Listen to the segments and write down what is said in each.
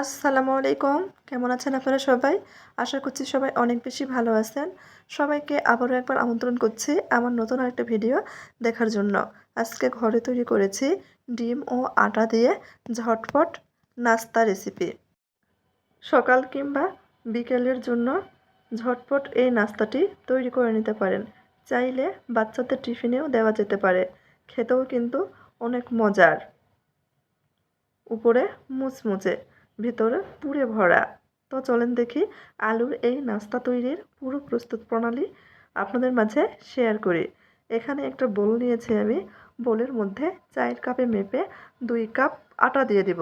আসসালামু আলাইকুম কেমন আছেন আপনারা সবাই? আশা করছি সবাই অনেক বেশি ভালো আছেন। সবাইকে আবারও একবার আমন্ত্রণ করছি আমার নতুন আরেকটা ভিডিও দেখার জন্য। আজকে ঘরে তৈরি করেছি ডিম ও আটা দিয়ে ঝটপট নাস্তা রেসিপি। সকাল কিংবা বিকেলের জন্য ঝটপট এই নাস্তাটি তৈরি করে নিতে পারেন। চাইলে বাচ্চাদের টিফিনেও দেওয়া যেতে পারে। খেতেও কিন্তু অনেক মজার। উপরে মুচমুচে। ভিতরে পুরে ভরা। তো চলেন দেখি আলুর এই নাস্তা তৈরির পুরো প্রস্তুত প্রণালী আপনাদের মাঝে শেয়ার করি। এখানে একটা বোল নিয়েছি আমি। বোলের মধ্যে চায়ের কাপে মেপে দুই কাপ আটা দিয়ে দিব।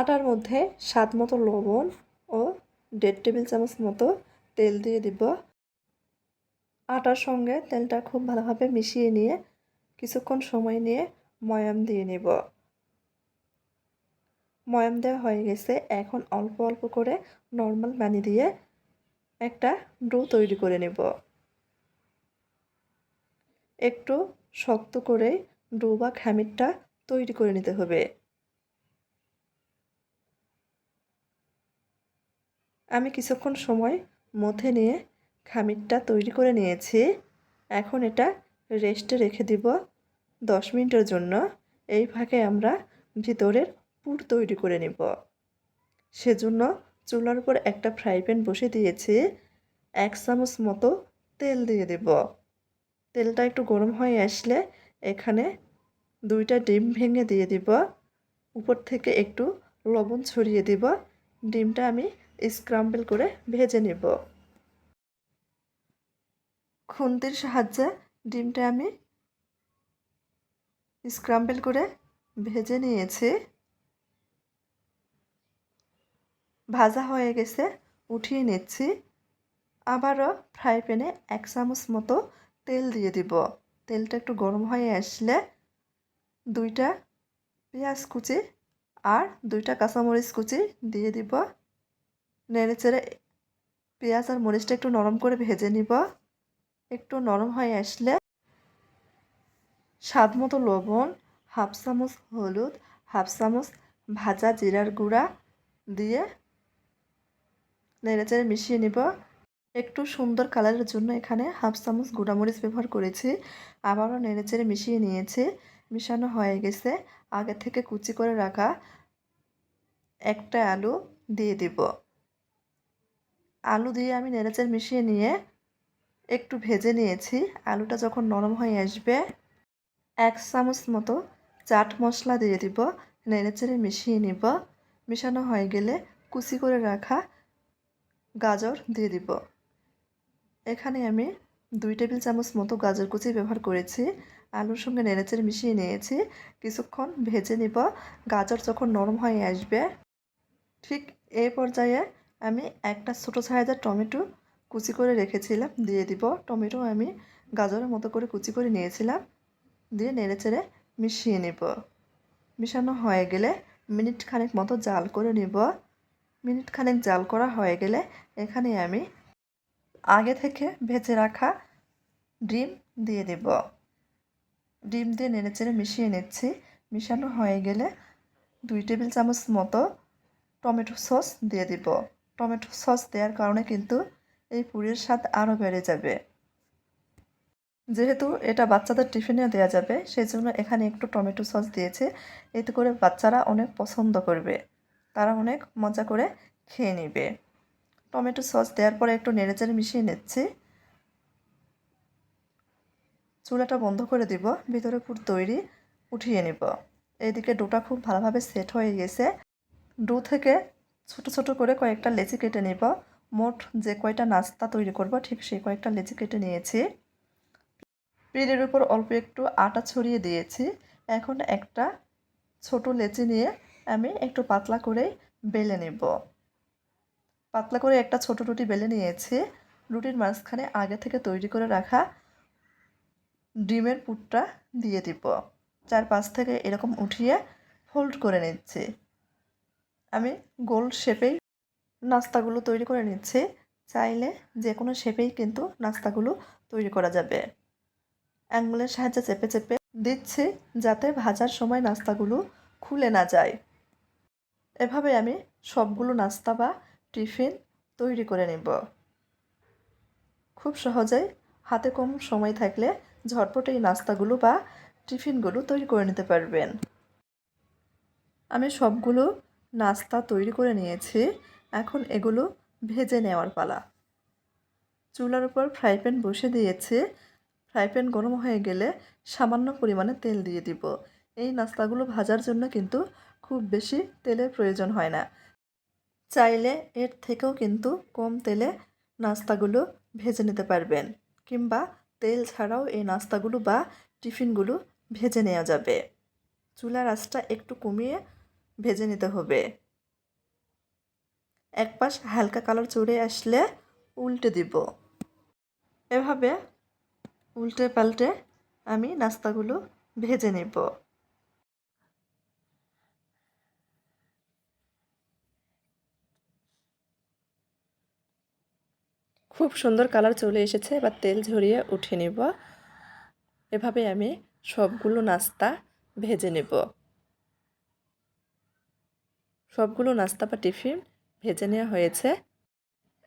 আটার মধ্যে স্বাদ মতো লবণ ও দেড় টেবিল চামচ মতো তেল দিয়ে দিব। আটার সঙ্গে তেলটা খুব ভালোভাবে মিশিয়ে নিয়ে কিছুক্ষণ সময় নিয়ে ময়াম দিয়ে নেব। ময়াম দেওয়া হয়ে গেছে। এখন অল্প অল্প করে নর্মাল পানি দিয়ে একটা ডো তৈরি করে নেব। একটু শক্ত করে ডো বা খামিরটা তৈরি করে নিতে হবে। আমি কিছুক্ষণ সময় মধ্যে নিয়ে খামিরটা তৈরি করে নিয়েছি। এখন এটা রেস্টে রেখে দিব দশ মিনিটের জন্য। এই ফাঁকে আমরা ভিতরের পুর তৈরি করে নেব। সেজন্য চুলার উপর একটা ফ্রাই প্যান বসে দিয়েছি। এক চামচ মতো তেল দিয়ে দেব। তেলটা একটু গরম হয়ে আসলে এখানে দুইটা ডিম ভেঙে দিয়ে দিব। উপর থেকে একটু লবণ ছড়িয়ে দিব। ডিমটা আমি স্ক্রাম্বল করে ভেজে নেব। খুন্তির সাহায্যে ডিমটা আমি স্ক্রাম্বল করে ভেজে নিয়েছি। ভাজা হয়ে গেছে, উঠিয়ে নিচ্ছি। আবারও ফ্রাই প্যানে এক চামচ মতো তেল দিয়ে দিব। তেলটা একটু গরম হয়ে আসলে দুইটা পেঁয়াজ কুচি আর দুইটা কাঁচামরিচ কুচি দিয়ে দিব। নেড়ে চেড়ে পেঁয়াজ আর মরিচটা একটু নরম করে ভেজে নিব। একটু নরম হয়ে আসলে স্বাদ মতো লবণ, হাফ চামচ হলুদ, হাফ চামচ ভাজা জিরার গুঁড়া দিয়ে নেড়েচেড়ে মিশিয়ে নিব। একটু সুন্দর কালারের জন্য এখানে হাফ চামচ গুঁড়ামরিচ ব্যবহার করেছি। আবারও নেড়েচেড়ে মিশিয়ে নিয়েছি। মিশানো হয়ে গেছে। আগে থেকে কুচি করে রাখা একটা আলু দিয়ে দিব। আলু দিয়ে আমি নেড়েচেড়ে মিশিয়ে নিয়ে একটু ভেজে নিয়েছি। আলুটা যখন নরম হয়ে আসবে, এক চামচ মতো চাট মশলা দিয়ে দিব। নেড়েচেড়ে মিশিয়ে নিব। মিশানো হয়ে গেলে কুচি করে রাখা গাজর দিয়ে দিব। এখানে আমি দুই টেবিল চামচ মতো গাজর কুচি ব্যবহার করেছি। আলুর সঙ্গে নেড়েচেড়ে মিশিয়ে নিয়েছি। কিছুক্ষণ ভেজে নিব। গাজর যখন নরম হয়ে আসবে, ঠিক এই পর্যায়ে আমি একটা ছোটো সাইজের টমেটো কুচি করে রেখেছিলাম, দিয়ে দিব। টমেটো আমি গাজরের মতো করে কুচি করে নিয়েছিলাম, দিয়ে নেড়েচেড়ে মিশিয়ে নেব। মিশানো হয়ে গেলে মিনিট খানেক মতো জাল করে নেব। মিনিট খানেক জাল করা হয়ে গেলে এখানে আমি আগে থেকে ভেজে রাখা ডিম দিয়ে দেব। ডিম দিয়ে নেড়ে চেড়ে মিশিয়ে নিচ্ছি। মিশানো হয়ে গেলে দুই টেবিল চামচ মতো টমেটো সস দিয়ে দিব। টমেটো সস দেওয়ার কারণে কিন্তু এই পুরীর স্বাদ আরও বেড়ে যাবে। যেহেতু এটা বাচ্চাদের টিফিনে দেওয়া যাবে সেই জন্য এখানে একটু টমেটো সস দিয়েছে। এতে করে বাচ্চারা অনেক পছন্দ করবে। তারা অনেক মজা করে খেয়ে নেবে। টমেটো সস দেওয়ার পরে একটু নেড়েচেড়ে মিশিয়ে নিচ্ছি। চুলাটা বন্ধ করে দিব, ভিতরে পুর তৈরি উঠিয়ে নিব। এইদিকে ডোটা খুব ভালোভাবে সেট হয়ে গেছে। ডো থেকে ছোট ছোট করে কয়েকটা লেচি কেটে নিব। মোট যে কয়টা নাস্তা তৈরি করব, ঠিক সেই কয়েকটা লেচি কেটে নিয়েছি। পিড়ের উপর অল্প একটু আটা ছড়িয়ে দিয়েছি। এখন একটা ছোট লেচি নিয়ে আমি একটু পাতলা করে বেলে নেব। পাতলা করে একটা ছোট রুটি বেলে নিয়েছি। রুটির মাঝখানে আগে থেকে তৈরি করে রাখা ডিমের পুটটা দিয়ে দিব। চার পাঁচ থেকে এরকম উঠিয়ে ফোল্ড করে নিচ্ছি। আমি গোল শেপেই নাস্তাগুলো তৈরি করে নিচ্ছি। চাইলে যে কোনো শেপেই কিন্তু নাস্তাগুলো তৈরি করা যাবে। অ্যাঙ্গুলের সাহায্যে চেপে চেপে দিচ্ছি যাতে ভাজার সময় নাস্তাগুলো খুলে না যায়। এভাবে আমি সবগুলো নাস্তা বা টিফিন তৈরি করে নেব। খুব সহজেই হাতে কম সময় থাকলে ঝটপট এই নাস্তাগুলো বা টিফিনগুলো তৈরি করে নিতে পারবেন। আমি সবগুলো নাস্তা তৈরি করে নিয়েছি। এখন এগুলো ভেজে নেওয়ার পালা। চুলার উপর ফ্রাই প্যান বসে দিয়েছি। ফ্রাই প্যান গরম হয়ে গেলে সামান্য পরিমাণে তেল দিয়ে দিব। এই নাস্তাগুলো ভাজার জন্য কিন্তু খুব বেশি তেলের প্রয়োজন হয় না। চাইলে এর থেকেও কিন্তু কম তেলে নাস্তাগুলো ভেজে নিতে পারবেন কিংবা তেল ছাড়াও এই নাস্তাগুলো বা টিফিনগুলো ভেজে নেওয়া যাবে। চুলার আঁচটা একটু কমিয়ে ভেজে নিতে হবে। এক পাশ হালকা কালার চড়ে আসলে উল্টে দিব। এভাবে উল্টে পাল্টে আমি নাস্তাগুলো ভেজে নেব। খুব সুন্দর কালার চলে এসেছে, এবার তেল ঝরিয়ে উঠে নেব। এভাবে আমি সবগুলো নাস্তা ভেজে নেব। সবগুলো নাস্তা বা টিফিন ভেজে নেওয়া হয়েছে।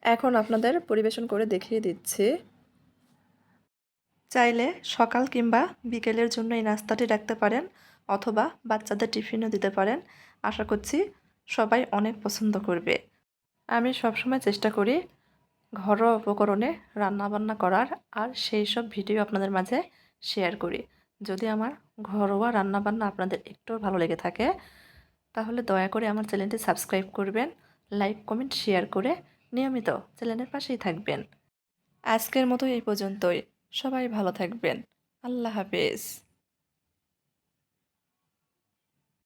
এখন আপনাদের পরিবেশন করে দেখিয়ে দিচ্ছি। চাইলে সকাল কিংবা বিকেলের জন্য এই নাস্তাটি রাখতে পারেন, অথবা বাচ্চাদের টিফিনও দিতে পারেন। আশা করছি সবাই অনেক পছন্দ করবে। আমি সবসময় চেষ্টা করি ঘরোয়া উপকরণে রান্নাবান্না করার আর সেই সব ভিডিও আপনাদের মাঝে শেয়ার করি। যদি আমার ঘরোয়া রান্নাবান্না আপনাদের একটু ভালো লেগে থাকে, তাহলে দয়া করে আমার চ্যানেলটি সাবস্ক্রাইব করবেন, লাইক, কমেন্ট, শেয়ার করে নিয়মিত চ্যানেলের পাশেই থাকবেন। আজকের মতো এই পর্যন্তই। সবাই ভালো থাকবেন। আল্লাহ হাফেজ।